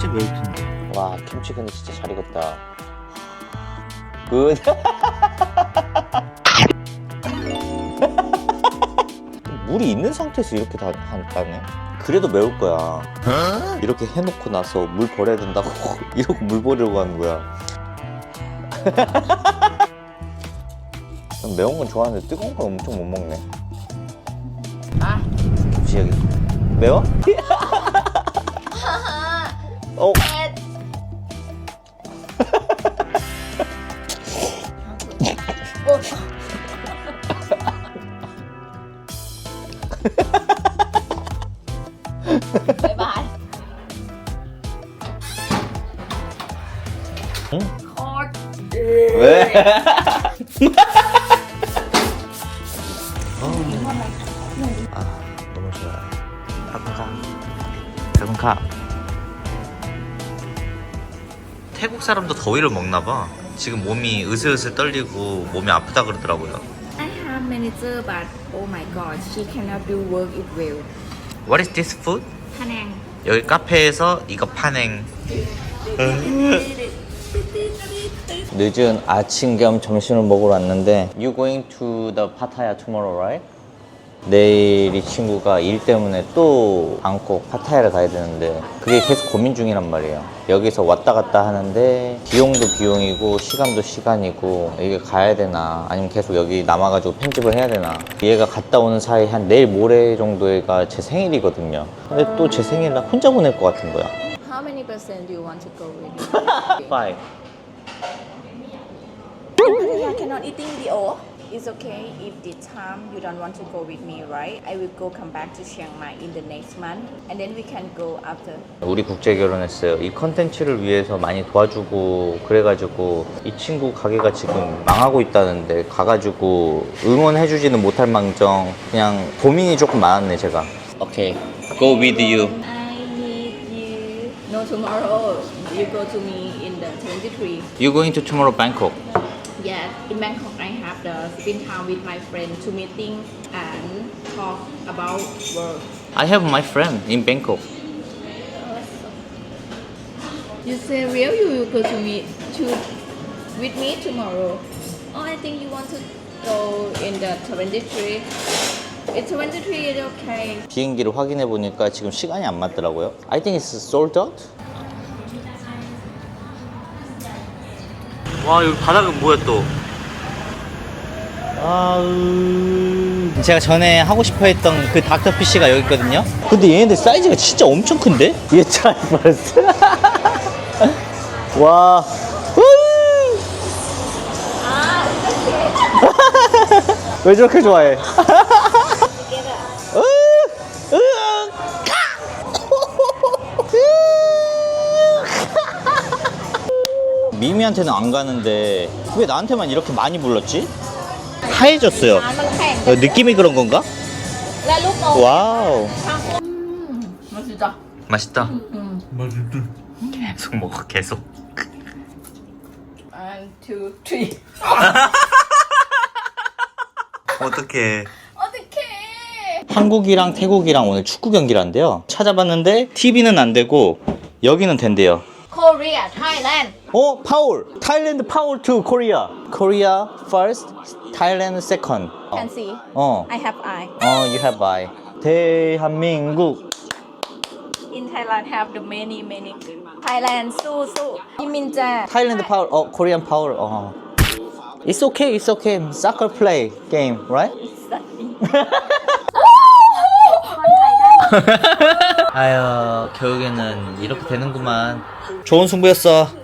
진짜 매울 텐데. 와 김치 근데 진짜 잘 익었다. 굿. 물이 있는 상태에서 이렇게 다 한다네? 그래도 매울 거야. 이렇게 해놓고 나서 물 버려야 된다고 이러고 물 버리려고 하는 거야. 난 매운 건 좋아하는데 뜨거운 건 엄청 못 먹네. 아. 무시하게. 매워? โอ้บายบายอืม คอร์ดเว้ยอะขอบคุณครับขอบคุณครับ 태국 사람도 더위를 먹나 봐. 지금 몸이 으슬으슬 떨리고 몸이 아프다 그러더라고요. I have manager, but oh my god, she cannot do work it well. What is this food? Hanang. 여기 카페에서 이거 파냉. 늦은 아침 겸 점심을 먹으러 왔는데 You going to the Pattaya tomorrow, right? 내일 이 친구가 일 때문에 또 방콕 파타야를 가야 되는데 그게 계속 고민 중이란 말이에요 여기서 왔다 갔다 하는데 비용도 비용이고 시간도 시간이고 이게 가야 되나 아니면 계속 여기 남아가지고 편집을 해야 되나. 얘가 갔다 오는 사이 한 내일 모레 정도가 제 생일이거든요. 근데 또 제 생일 날 혼자 보낼 것 같은 거야. How many percent do you want to go with? Five. I cannot eating the It's okay if this time you don't want to go with me, right? I will go come back to Chiang Mai in the next month, and then we can go after. 우리 국제 결혼했어요. 이 컨텐츠를 위해서 많이 도와주고 그래가지고 이 친구 가게가 지금 망하고 있다는데 가가지고 응원해주지는 못할 망정 그냥 고민이 조금 많았네 제가. 오케이, go with you. I need you. No, tomorrow you go to me in the 23. You going to tomorrow Bangkok? Yes, in Bangkok I the spend time with my friend to meeting and talk about work. I have my friend in Bangkok. You say real you will go to meet to with me tomorrow. Oh, I think you want to go in the 23. It's 23 is okay. 비행기를 확인해 보니까 지금 시간이 안 맞더라고요. I think it's sold out. 와 여기 바닥은 뭐야 또? 아 제가 전에 하고 싶어 했던 그 닥터피쉬가 여기 있거든요. 근데 얘네들 사이즈가 진짜 엄청 큰데? 얘잘 벌써. 와. 우! 왜 저렇게 좋아해? 미미한테는 안 가는데 왜 나한테만 이렇게 많이 불렀지? 하얘졌어요. 어, 느낌이 그런 건가? 와우. 맛있다. 맛있다. 음. 계속 먹어, 계속. One, two, three. 어떡해. 어떡해. 한국이랑 태국이랑 오늘 축구 경기란데요. 찾아봤는데 TV는 안 되고 여기는 된대요. Korea, Thailand. 어? 파울! 타일랜드 파울 to Korea. Korea first, Thailand second. Can see. 어. I have eye. 어, you have I. 대한민국. In Thailand have the many many. Thailand su su. 이민자. 타일랜드 파울, 어, 코리안 파울, 어. It's okay, it's okay. Soccer play game, right? 아유, 결국에는 이렇게 되는구만. 좋은 승부였어.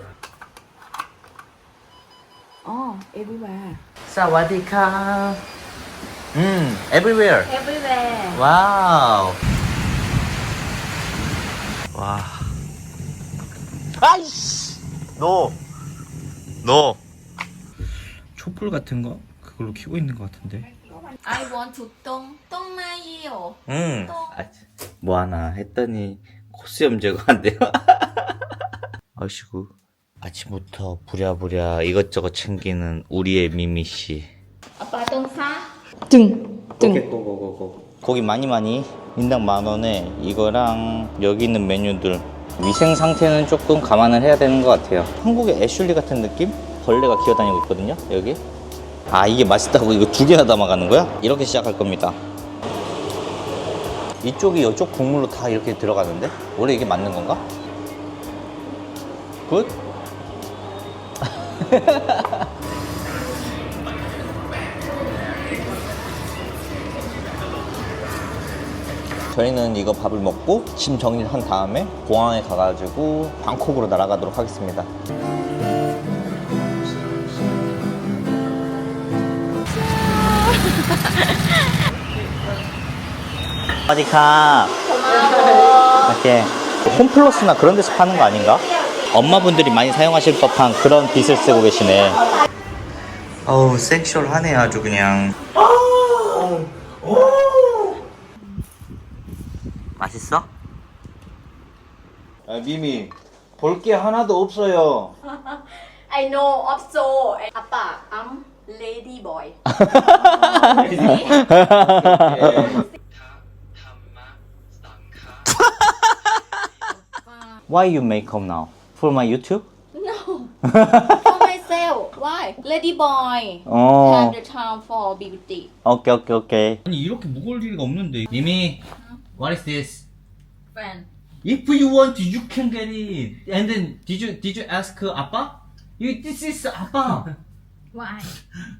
사와디카. 음, everywhere. everywhere. 와우. 와. 아이씨. 노. 노. 촛불 같은 거 그걸로 키고 있는 것 같은데. I want to 똥, 똥나이요. 응. 아, 뭐 하나 했더니 코스 염제가 안 돼요. 아시고. 아침부터 부랴부랴 이것저것 챙기는 우리의 미미 씨. 아빠 똥 싸? 등. 등. 오케이, 고고고고. 고기 많이 많이 인당 만 원에 이거랑 여기 있는 메뉴들 위생 상태는 조금 감안을 해야 되는 것 같아요. 한국의 애슐리 같은 느낌? 벌레가 기어다니고 있거든요. 여기. 아 이게 맛있다고 이거 두 개나 담아가는 거야? 이렇게 시작할 겁니다. 이쪽이 이쪽 국물로 다 이렇게 들어가는데? 원래 이게 맞는 건가? 굿? 저희는 이거 밥을 먹고 짐 정리를 한 다음에 공항에 가가지고 방콕으로 날아가도록 하겠습니다. 어디가? 이렇게 홈플러스나 그런 데서 파는 거 아닌가? 엄마분들이 많이 사용하실 법한 그런 빗을 쓰고 계시네. 어우 섹슈얼하네 아주 그냥. 맛있어? 아, 미미 볼 게 하나도 없어요. I know also. 아빠, I'm lady boy. Why you make up now? For my YouTube? No. For myself. Why? Lady boy. 어. Have the time for beauty. 오케이 오케이 오케이. 아니 이렇게 무거울 리가 없는데. 미미, what is this? Friend. If you want, you can get it. And then did you did you ask 아빠? You, this is 아빠. Why?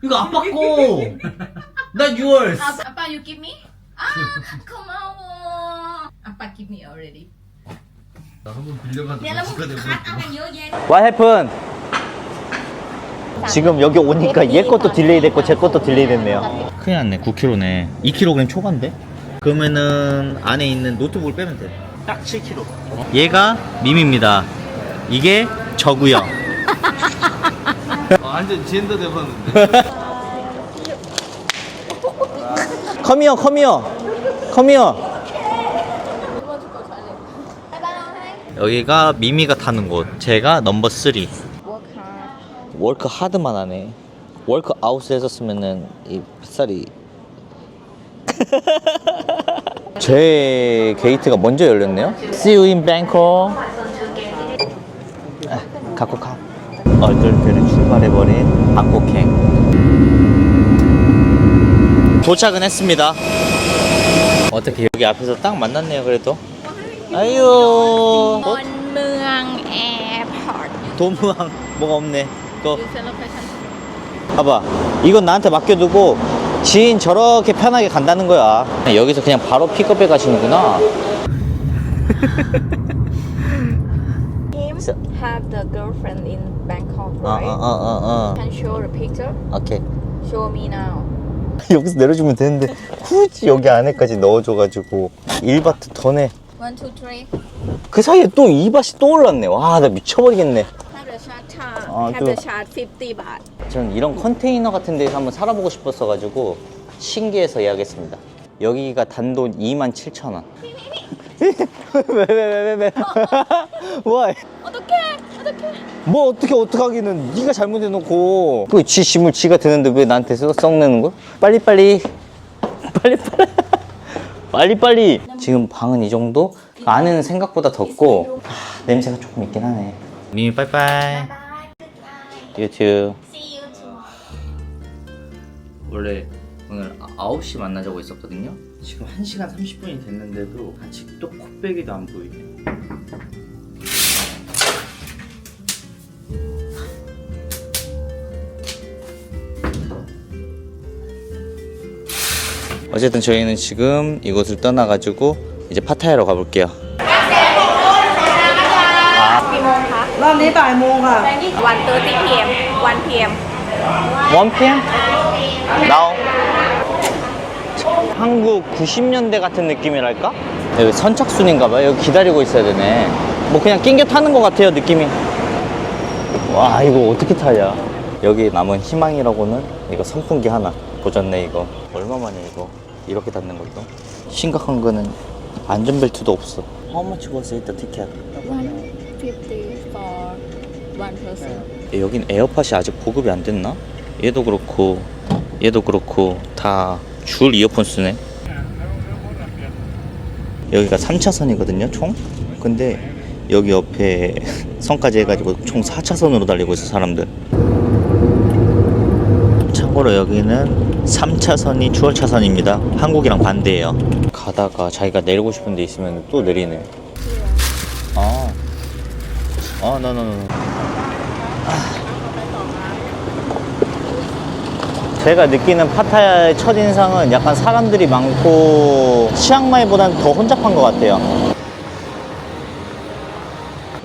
이거 아빠 거. Not yours. Appa, you give me? Ah, come on. Appa give me already. 한번 되고 khát ăn là nhớ vậy. What happened? 지금 여기 오니까 얘 것도 딜레이 됐고 제 것도 딜레이 됐네요. 큰일 났네. 9kg네. 2kg 초반데? 그러면은 안에 있는 노트북을 빼면 돼. 딱 7kg. 얘가 밈입니다. 이게 저고요. 아, 완전 젠더 돼봤는데 컴이요, 컴이요. 컴이요. 여기가 미미가 타는 곳. 제가 넘버 3. Work hard. 월크 하드만 하네. 월크 아웃을 했었으면은 이 뱃살이 제 게이트가 먼저 열렸네요. See you in Bangkok. 아, 갖고 가. 얼떨결에 출발해버린 방콕행. 도착은 했습니다. 어떻게 여기 앞에서 딱 만났네요, 그래도. 아유. 어? มนเมืองแอร์พอร์ต 도무항 뭐가 없네. 또ยูเซโลเคชั่น 봐봐 이건 나한테 맡겨두고 지인 저렇게 편하게 간다는 거야 여기서 그냥 바로 픽업해 가시는구나 Him have the girlfriend in Bangkok, 어, right? 어어어어 Can show the picture? 오케이 Show me now. 여기서 내려주면 되는데 굳이 여기 안에까지 넣어줘가지고 1바트 더네 One, two, three. 그 사이에 또 2바트 또 올랐네 와 나 미쳐버리겠네 Have time. 아, have 또- the charge 50 baht. 전 이런 컨테이너 같은 데서 한번 살아보고 싶었어가지고 신기해서 예약했습니다 여기가 단돈 27,000원 왜 왜 왜 왜 왜 와 어떡해! 어떡해! 뭐 어떻게 어떡하기는 네가 잘못해놓고 그지 짐을 지가 드는데 왜 나한테 썩- 썩내는 거? 빨리빨리 빨리빨리 빨리빨리. 지금 방은 이 정도? 안에는 생각보다 덥고. 아, 냄새가 조금 있긴 하네. 미미 빠이빠이. 유튜브 See you tomorrow. 원래 오늘 9시 만나자고 했었거든요. 지금 1시간 30분이 됐는데도 아직도 코빼기도 안 보이네 어쨌든 저희는 지금 이곳을 떠나가지고 이제 파타야로 가볼게요 กี่โมงคะ รอบนี้บ่ายโมงค่ะ วันเตอร์ตี้พีเอ็มวันพีเอ็ม 1pm? Now? 한국 90년대 같은 느낌이랄까? 여기 선착순인가봐요. 여기 기다리고 있어야 되네. 뭐 그냥 낑겨 타는 것 같아요, 느낌이. 와, 이거 어떻게 타냐. 여기 남은 희망이라고는 이거 선풍기 하나. 보졌네, 이거. 얼마만에 이거. 이렇게 닫는 것도. 심각한 거는 안전벨트도 없어. How much was it, the ticket? 150 for one person. 여긴 에어팟이 아직 보급이 안 됐나? 얘도 그렇고 얘도 그렇고 다 줄 이어폰 쓰네 여기가 3차선이거든요 총 근데 여기 옆에 선까지 해가지고 총 4차선으로 달리고 있어 사람들 참고로 여기는 3차선이 추월차선입니다 한국이랑 반대예요 가다가 자기가 내리고 싶은 데 있으면 또 내리네 아, 아, 나나나. 제가 느끼는 파타야의 첫인상은 약간 사람들이 많고 치앙마이보다는 더 혼잡한 것 같아요.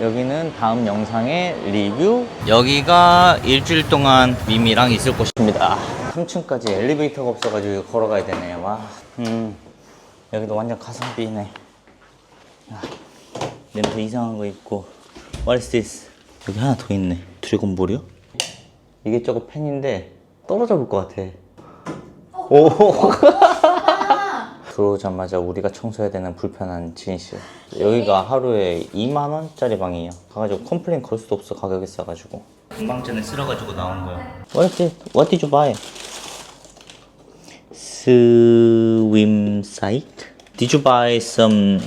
여기는 다음 영상의 리뷰. 여기가 일주일 동안 미미랑 있을 곳입니다. 3층까지 엘리베이터가 없어가지고 걸어가야 되네. 와. 음. 여기도 완전 가성비네. 냄새 이상한 거 있고. What is this? 여기 하나 더 있네. 드래곤볼이요? 이게 저거 펜인데 떨어져 볼 것 같아. 오. 들어오자마자 우리가 청소해야 되는 불편한 진실. 여기가 하루에 2만 원짜리 방이에요. 가가지고 컴플레인 걸 수도 없어 가격이 싸가지고. 금방 전에 쓸어가지고 나온 거야. What did What did you buy? Swim site? Did you buy some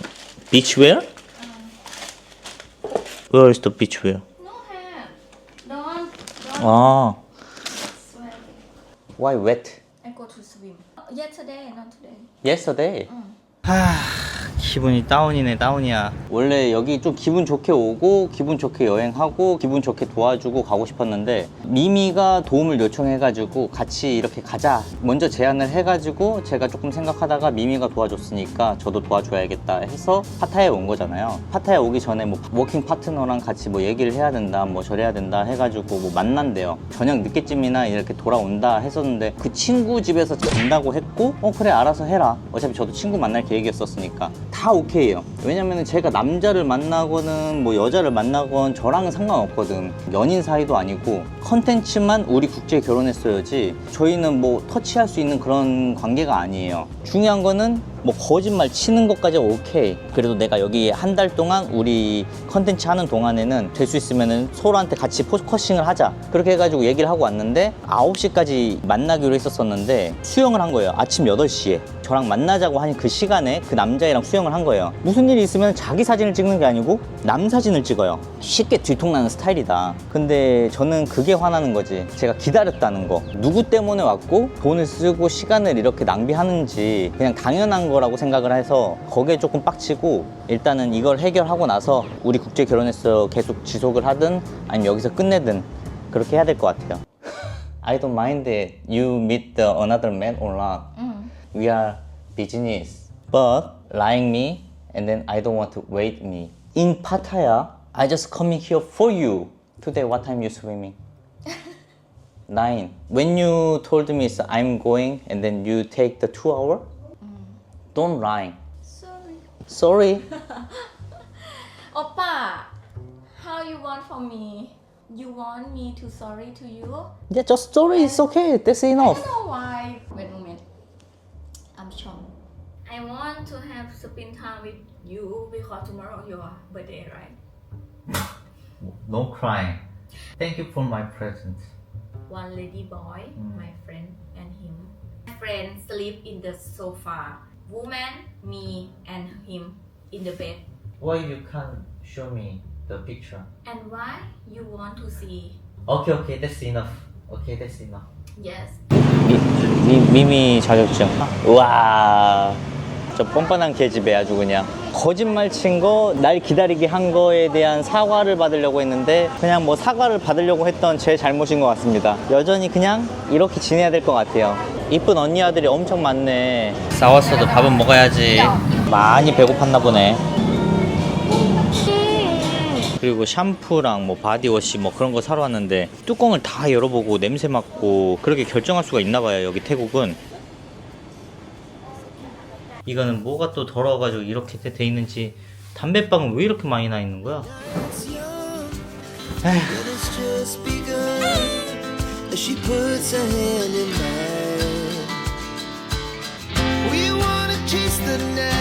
beach wear? Where is the beach wear? No have. Don't. Don't 아, sweat. why wet? I go to swim. Yesterday, not today. Yesterday. 하, mm. 기분이 다운이네 다운이야. 원래 여기 좀 기분 좋게 오고 기분 좋게 여행하고 기분 좋게 도와주고 가고 싶었는데 미미가 도움을 요청해 가지고 같이 이렇게 가자. 먼저 제안을 해 가지고 제가 조금 생각하다가 미미가 도와줬으니까 저도 도와줘야겠다 해서 파타야에 온 거잖아요. 파타야 오기 전에 뭐 워킹 파트너랑 같이 뭐 얘기를 해야 된다, 뭐 저래야 된다 해가지고 뭐 만난대요. 저녁 늦게쯤이나 이렇게 돌아온다 했었는데 그 친구 집에서 잔다고 했고 어 그래 알아서 해라. 어차피 저도 친구 만날 계획이었었으니까 다 오케이예요. 왜냐면은 제가 남자를 만나거든 뭐 여자를 만나건 저랑은 상관없거든. 연인 사이도 아니고 컨텐츠만 우리 국제 결혼했어야지 저희는 뭐 터치할 수 있는 그런 관계가 아니에요. 중요한 거는 뭐 거짓말 치는 것까지 오케이. 그래도 내가 여기 한 달 동안 우리 컨텐츠 하는 동안에는 될 수 있으면은 서로한테 같이 포커싱을 하자. 그렇게 해가지고 얘기를 하고 왔는데 9시까지 만나기로 했었었는데 수영을 한 거예요. 아침 8시에. 저랑 만나자고 한 그 시간에 그 남자애랑 수영을 한 거예요. 무슨 일이 있으면 자기 사진을 찍는 게 아니고 남 사진을 찍어요. 쉽게 뒤통나는 스타일이다. 근데 저는 그게 화나는 거지. 제가 기다렸다는 거. 누구 때문에 왔고 돈을 쓰고 시간을 이렇게 낭비하는지 그냥 당연한 거라고 생각을 해서 거기에 조금 빡치고 일단은 이걸 해결하고 나서 우리 국제 결혼에서 계속 지속을 하든 아니면 여기서 끝내든 그렇게 해야 될 것 같아요. I don't mind that you meet the another man or not. Mm. We are business. But lying me and then I don't want to wait me. In Pattaya, I just coming here for you. Today, what time you swimming? Nine. When you told me so I'm going and then you take the two hour, mm. don't lie. Sorry. Sorry. Oppa, how you want from me? You want me to sorry to you? Yeah, just sorry. It's okay. That's I enough. don't know why. Wait a moment. I'm shocked. I want to have spend time with you because tomorrow your birthday, right? No crying. Thank you for my present. One lady boy, mm. my friend, and him. My friend sleep in the sofa. Woman, me, and him in the bed. Why you can't show me the picture? And why you want to see? Okay, okay, that's enough. Okay, that's enough. Yes. 미, 미, 미미 자격증. 우와. 저 뻔뻔한 계집애 아주 그냥. 거짓말 친 거, 날 기다리게 한 거에 대한 사과를 받으려고 했는데, 그냥 뭐 사과를 받으려고 했던 제 잘못인 것 같습니다. 여전히 그냥 이렇게 지내야 될 것 같아요. 이쁜 언니 아들이 엄청 많네. 싸웠어도 밥은 먹어야지. 많이 배고팠나 보네. 그리고 샴푸랑 뭐 바디워시 뭐 그런 거 사러 왔는데 뚜껑을 다 열어보고 냄새 맡고 그렇게 결정할 수가 있나 봐요 여기 태국은. 이거는 뭐가 또 더러워가지고 이렇게 돼 있는지 담배빵은 왜 이렇게 많이 나 있는 거야? It's